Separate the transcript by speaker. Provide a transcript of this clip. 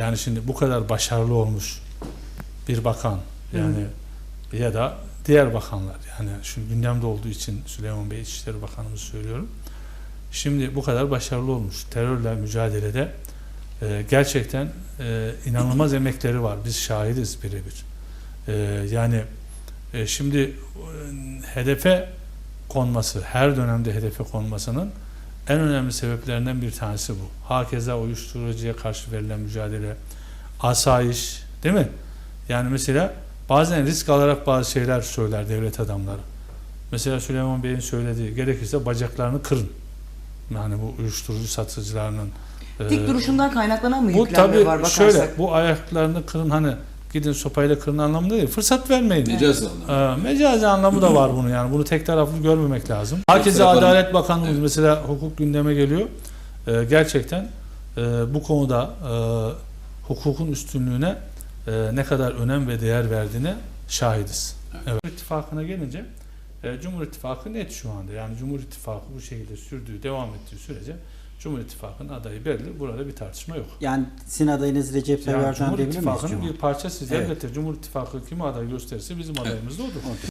Speaker 1: Yani şimdi bu kadar başarılı olmuş bir bakan yani ya da diğer bakanlar yani şu gündemde olduğu için Süleyman Bey İçişleri Bakanımız söylüyorum. Şimdi bu kadar başarılı olmuş. Terörle mücadelede e, gerçekten e, inanılmaz emekleri var. Biz şahidiz birebir. E, yani e, şimdi e, hedefe konması, her dönemde hedefe konmasının en önemli sebeplerinden bir tanesi bu. Hakeza uyuşturucuya karşı verilen mücadele, asayiş, değil mi? Yani mesela bazen risk alarak bazı şeyler söyler devlet adamları. Mesela Süleyman Bey'in söylediği gerekirse bacaklarını kırın. Yani bu uyuşturucu satıcılarının
Speaker 2: Dik
Speaker 1: e,
Speaker 2: duruşundan kaynaklanan mı
Speaker 1: bu
Speaker 2: yüklenme
Speaker 1: tabii
Speaker 2: var bakarsak?
Speaker 1: şöyle bu ayaklarını kırın hani gidin sopayla kırın anlamında değil. Fırsat vermeyin.
Speaker 3: Mecaz anlamı.
Speaker 1: Ee, mecazi anlamı da var bunun yani. Bunu tek taraflı görmemek lazım. Herkese. Adalet Bakanlığımız
Speaker 3: Evet.
Speaker 1: mesela hukuk gündeme geliyor. Ee, gerçekten e, bu konuda e, hukukun üstünlüğüne e, ne kadar önem ve değer verdiğine şahidiz.
Speaker 3: Evet.
Speaker 1: Evet. İttifakı'na gelince e, Cumhur İttifakı net şu anda. Yani Cumhur İttifakı bu şekilde sürdüğü, devam ettiği sürece Cumhur İttifakı'nın adayı belli. Burada bir tartışma yok.
Speaker 4: Yani sizin adayınız Recep Tayyip
Speaker 1: Yani
Speaker 4: Erdoğan
Speaker 1: Cumhur
Speaker 4: diyebilir miyiz?
Speaker 1: İttifakı'nın
Speaker 4: Cuma?
Speaker 1: bir parçası.
Speaker 4: Evet.
Speaker 1: Elbette Cumhur İttifakı kimi aday gösterirse bizim adayımız da odur.